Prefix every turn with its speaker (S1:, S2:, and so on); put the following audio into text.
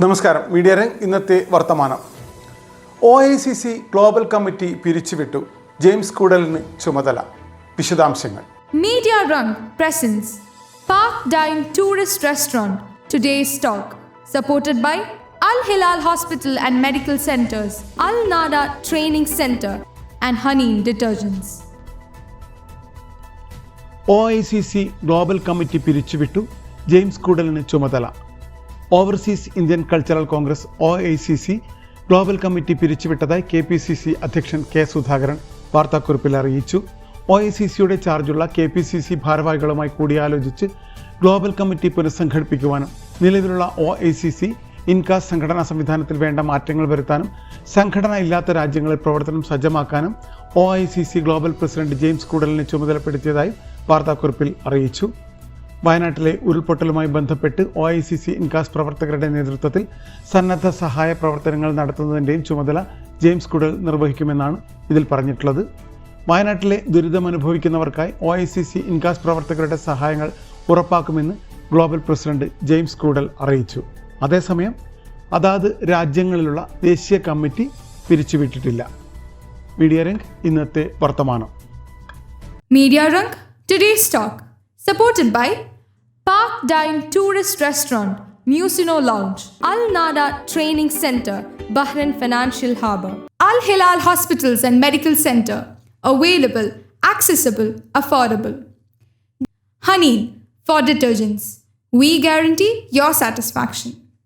S1: നമസ്കാരം. മീഡിയ രംഗ് ഇന്നത്തെ വർത്തമാനം. O I C C global committee പിരിച്ചുവിട്ടു. ജെയിംസ് കൂടലിന് ചുമതല. വിശദാംശങ്ങൾ.
S2: Media Rang presents. Park dine tourist restaurant today stock. Supported by Al Hilal hospital and medical centres. Al Nada training centre and honey detergents.
S1: O I C C global committee പിരിച്ചുവിട്ടു. James കൂടലിന് ചുമതല. Overseas Indian cultural Congress O I C C global committee പിരിച്ചുവിട്ടതായി K P C C അധ്യക്ഷൻ K Sudhakaran വാർത്താക്കുറിപ്പിൽ അറിയിച്ചു. O I C സിയുടെ ചാർജുള്ള K P C C ഭാരവാഹികളുമായി കൂടിയാലോചിച്ച് ഗ്ലോബൽ കമ്മിറ്റി പുനഃസംഘടിപ്പിക്കുവാനും നിലവിലുള്ള O I C C INCAS സംഘടനാ സംവിധാനത്തിൽ വേണ്ട മാറ്റങ്ങൾ വരുത്താനും സംഘടന ഇല്ലാത്ത രാജ്യങ്ങളിൽ പ്രവർത്തനം സജ്ജമാക്കാനും O I C C global president James കൂടലിനെ ചുമതലപ്പെടുത്തിയതായി വാർത്താക്കുറിപ്പിൽ അറിയിച്ചു. വയനാട്ടിലെ ഉരുൾപൊട്ടലുമായി ബന്ധപ്പെട്ട് O I C C INCAS പ്രവർത്തകരുടെ നേതൃത്വത്തിൽ സന്നദ്ധ സഹായ പ്രവർത്തനങ്ങൾ നടത്തുന്നതിന്റെയും ചുമതല ജെയിംസ് കുടൽ നിർവഹിക്കുമെന്നാണ് ഇതിൽ പറഞ്ഞിട്ടുള്ളത്. വയനാട്ടിലെ ദുരിതമനുഭവിക്കുന്നവർക്കായി O I C C INCAS പ്രവർത്തകരുടെ സഹായങ്ങൾ ഉറപ്പാക്കുമെന്ന് ഗ്ലോബൽ പ്രസിഡന്റ് ജെയിംസ് കൂടൽ അറിയിച്ചു. അതേസമയം അതാത് രാജ്യങ്ങളിലുള്ള ദേശീയ കമ്മിറ്റി പിരിച്ചുവിട്ടിട്ടില്ല. മീഡിയ രംഗ് ഇന്നത്തെ വർത്തമാനം.
S2: Media today stock. Supported by Park Dine Tourist Restaurant, Musino Lounge, Al Nada Training Center, Bahrain Financial Harbour, Al Hilal Hospitals and Medical Center, available, accessible, affordable. Honey for detergents. We guarantee your satisfaction.